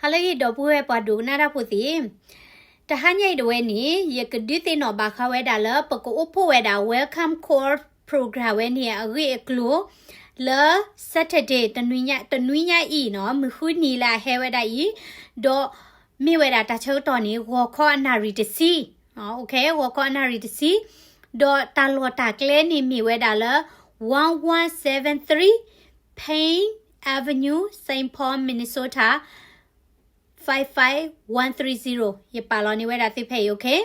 ဟာလေတော့ပွေးပွားဒုနာရဖို့တီတဟညိတ်တဝဲနီယကဒီတင်တော့ဘာခဝဲဒါလပကိုအဖို့ဝဲဒါ welcome course program ဝဲနီအရေကလိုလ saturday တနွိညတနွိညဤနော်မခုနီလာဟဲဝဲဒါဤတော့မိဝဲဒါတချို့တော်နီဝါခေါ်အနာရီတစီနော်โอเคဝါခေါ်အနာရီတစီတော့တာလောတာကလဲနီမိဝဲဒါလ1173 Payne Avenue St Paul Minnesota 55130ရပါလောနေဝဲတာသိဖဲ့ယိုခဲ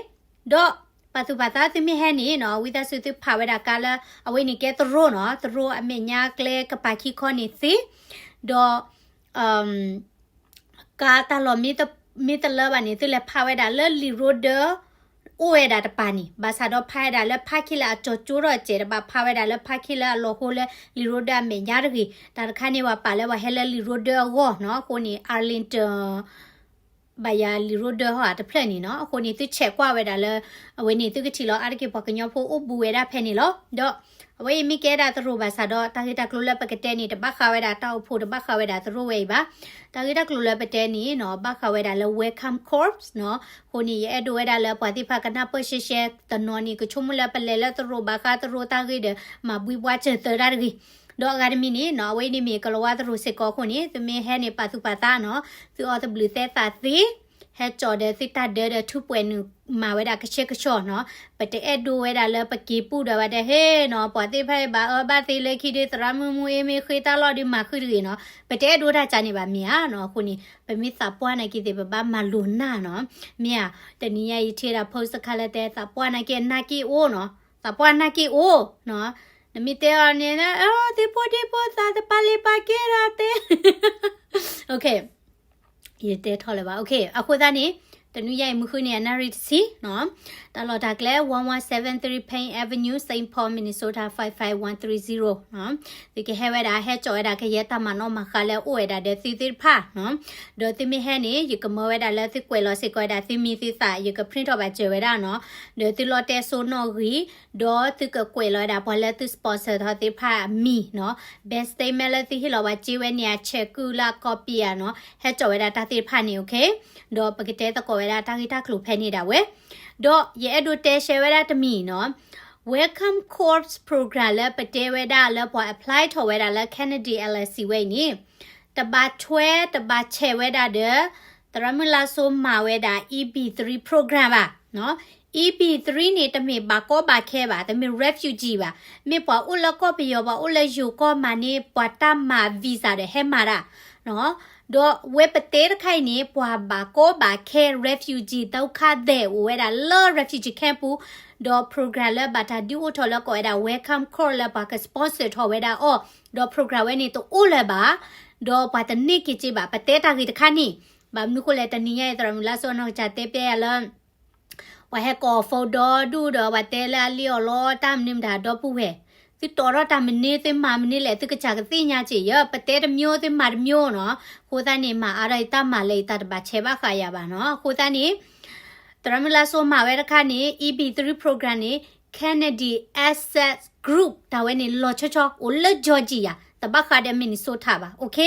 ဒေါပသူပတာသိမိဟဲနီနော်ဝိသစုသိဖာဝဲတာကလာအဝိနေကဲတရိုနော်တရိုအမေညာကလဲကပါခိခေါနေသိဒေါအမ်ကာတာလောမီတမီတလဘာနေသူလဲဖာဝဲတာလလီရိုဒါ အိုဝဲတာတပါနီဘာသာတော့ဖိုင်တာလဖာခိလာချောကျိုးတော့ကျဲတပါဖာဝဲတာလဖာခိလာလောဟိုလေလီရိုဒာမေညာတကြီးဒါတခါနေဝပါလဲဝဟဲလလီရိုဒာဝေါနော်ကိုနေအာလင်တန် ဘယာလီရိုဒဟာတဖလက်နီနော်အခုနေသူချက်ကွာဝဲတာလဲအဝေးနေသူကတိလောအားကပကညောဖို့အဘူဝဲတာဖဲနေလောတော့အဝေးမိကဲတာသူတို့ပါစားတော့တာဂီတာကလိုလက်ပကတဲ့နေတပတ်ခါဝဲတာတောက်ဖို့တပတ်ခါဝဲတာသူတို့ဝဲပါတာဂီတာကလိုလက်ပတဲ့နေနော်ပတ်ခါဝဲတာလဲ welcome corps နော်ခုနေရဲ့အဒဝဲတာလဲပွာတိဖကနာပရှေရှေတနော်နီကချုံမလက်ပလဲလဲသူတို့ဘာခါသူတို့တာဂီတဲ့မဘွီဘွားချတဲ့တာဂီ တော့အကာဒမီနေနော်ဝိနေမီကလောဝါသူတို့စစ်ကောခုနေသမင်းဟဲနေပါသူပါတာနော်သူအော်တဘလူသက်တာသီဟဲကြော်တဲ့စစ်တာတဲ့ထူပွဲနူမာဝဲတာကချက်ကချော့နော်ပတဲအဒိုဝဲတာလဲပကီပူတော့တဲ့ဟဲနော်ပွာတိဖိုင်ဘာအဘတိလေခိတဲ့တရမမူအေမေခေတာလော်ဒီမာခရီနော်ပတဲဒိုတာချာနေပါမြာနော်ခုနေပမိသပွားနေကိတဲ့ဘဘာမလူနာနော်မြာတနီးရီထေတာဖောစခါလက်တဲ့သပွားနေကနာကီအိုနော်သပွားနာကီအိုနော် နမီတေအနေနဲ့အော်ဒီပိုဒီပိုသာတပါလေးပါကေရာတဲ့ Okay ရတဲ့ထော်လဲပါ Okay အခုသားနေ တနူးရိုင်မှုခုနေနာရီစီနော်တလော်ဒါကလဲ1173 Payne Avenue St Paul Minnesota 55130နော်ဒီကဟဲဝဲဒါဟဲကြော်ဒါကရဲတမနောမခါလဲအိုဝဲဒါတဲ့စီစီဖာနော်ဒေါ်တိမဟဲနေယကမဝဲဒါလဲစစ်ကွယ်လောစစ်ကွယ်ဒါသီမီသီစာယက print တော့ပဲကျေဝဲဒါနော်ဒေါ်တိလော်တဲဆိုနော်ဂီဒေါ်တိကကွယ်လောဒါဘလဲသူ sponsor တော့တိဖာမီနော် best statement လဲတိဟီလောပါကျေဝဲနေချက်ကူလာ copy ရနော်ဟဲကြော်ဝဲဒါတာတိဖာနေ okay ဒေါ်ပကတဲ့တကောဝဲဒါတာဂီတာကလူဖဲနေတာဝဲတော့ရဲ့ဒိုတဲရှယ်ဝဲတာတမီနော် welcome course program လဲပတဲဝဲတာလဲပေါ် apply ထော်ဝဲတာလဲ Kennedy LSC ဝဲနီတဘာချွဲတဘာချဲဝဲတာတဲ့တရမလာဆိုမာဝဲတာ EB3 program ပါနော် EP3 နေတမေပါကောပါခဲပါတမေ refugee ပါမေပေါ်ဥလကောပယောပါဥလယူကောမနေပွာတမ visa တဲ့ဟဲမာရာ နော်တော့ဝက်ပတဲခိုင်နေပွာဘာကောဘာခဲ refugee တောက်ခတဲ့ဝဲတာလော refugee camp တော့ program လဘာတာဒီအိုထော်လကောအဲ့ဒါ welcome call လဘာက sponsor ထော်ဝဲတာအော်တော့ program ဝဲနေတော့အိုလဘာ คือตัวเราทำมันนี่เต็มมามันนี่แหละตึกจากตีญาจีเยอะประเทศมิโอเต็มมามิโอเนาะคูตานี่มาอะไรตามมาเลยตัดบัตเชบ้าขายาบ้าเนาะคูตานี่ตรามิลาโซมาเวรคานี่ EB3 program นี่ Kennedy Asset Group ตาเวนี่ลอชชออุลจอจียาตบะคาเดมินิโซทาบ้าโอเค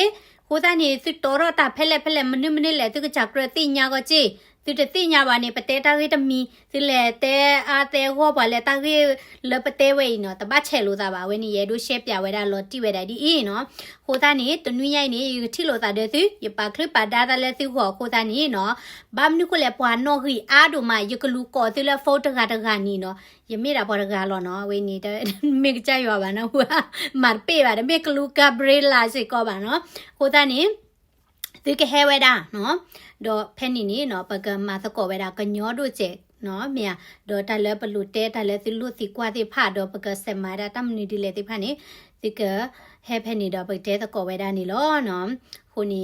คูตานี่ตัวเราทำเพลเพลมันนี่มันนี่แหละตึกจากตีญาก็จี သူတသိညာပါနေပတဲတာကြီးတမီသူလေတဲအားတဲဟောပါလေတာကြီးလပတဲဝဲနော်တပတ်ချဲလို့သာပါဝဲနေရဲတို့ရှက်ပြဝဲတာလော်တိဝဲတာဒီအင်းနော်ခိုးသားနေတနွိရိုက်နေထိလို့သာတဲ့သူရပါခလပါဒါတာလဲသူဟောခိုးသားနေနော်ဘာမနုကလေပွားနော်ဟီအားတို့မယကလူကောသူလဲဖိုတကတကနီနော်ယမေတာပေါ်တကလောနော်ဝဲနေတဲ့မေကြရွာပါနော်ဟိုမတ်ပေးပါတယ်မေကလူကဘရေလာစေကောပါနော်ခိုးသားနေ ဒီကဟဲဝဲတာနော်တော့ဖဲနေနေနော်ပကမာသကောဝဲတာကညောတို့ကျဲနော်မြာတော့တလဲပလူတဲတလဲသလူစီကွာတိဖတော့ပကစမာတာတမနီဒီလေတိဖနေဒီကဟဲဖဲနေတော့ပတဲသကောဝဲတာနေလောနော်ခုနေ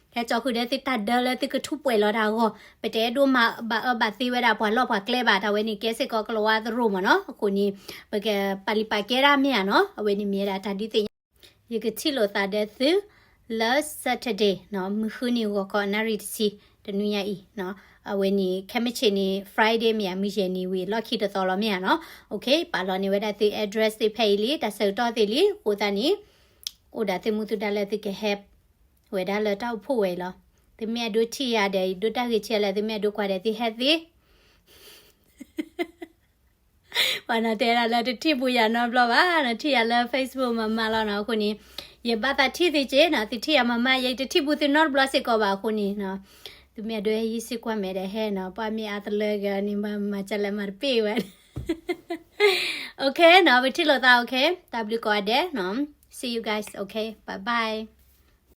ဝီမဟဲနော်ဗမ်နုခုလေတမိဝဲတာလဲရကောတာအဖို့လဲဘွားဒေါ်ဒူဒေါ်ထပါခုနေရဖော်ဒီောတီဒီောစီဒါခလီဒါပါနော်ဟွာသူမြတ်ကြောကုဖုနဖို့နေသေးဟဲကြောခုတဲ့ယူခေါ်ချင်နော်ဟွာတဲ့ကြောတဲ့ပါဘလီစီနိုင်ကိတဲ့နေဟဲကြောခုတဲ့တစ်တဒလဲတစ်ကထုပွဲလောတာကိုပတဲဒိုမဘာဘာစီဝဲတာဘွာလောဘွာကလဲပါတာဝဲနေကဲစစ်ကောကလောဝါသရုမနော်အခုနီပကပလီပါကဲရာမြနော်အဝဲနေမြဲတာတတိသိယကတိလိုတာတဲ့သူ last saturday နော်မခူနီဝကနာရီစီတနွေရီနော်အဝနီခမချီနီ friday မြန်မိရှင်နီဝီ lucky တော်တော်မြန်နော် okay ပါလောနေဝဒတဲ့ address တွေဖေးလီတဆောတော့တယ်လီဟိုတနီဟိုဒါတင်မှုတူတလည်းတက help ဝဲဒါလတောက်ဖို့ဝဲလောတမက်တို့ချီရတယ်ဒုတက်ကြီးချက်လည်းတမက်တို့ခွာတယ်ဒီဟက်သည်ဘာနာတဲရလာတတိပူရနော်ဘလပါနော်တိရလာ Facebook မှာမလာနော်ခုနီရပါတာတိတိကျနော်တိတိရမမရိတ်တတိပူတင်နော်ဘလစစ်ကောပါခုနီနော်သူမြတ်တွေရေးစစ်ကွက်မဲ့တဲ့ဟဲနော်ပါမီအတလဲကနိမမချက်လက်မပြေဝဲ Okay နော်ဘတိလို့တာ okay W ကောတဲ့နော် See you guys okay bye bye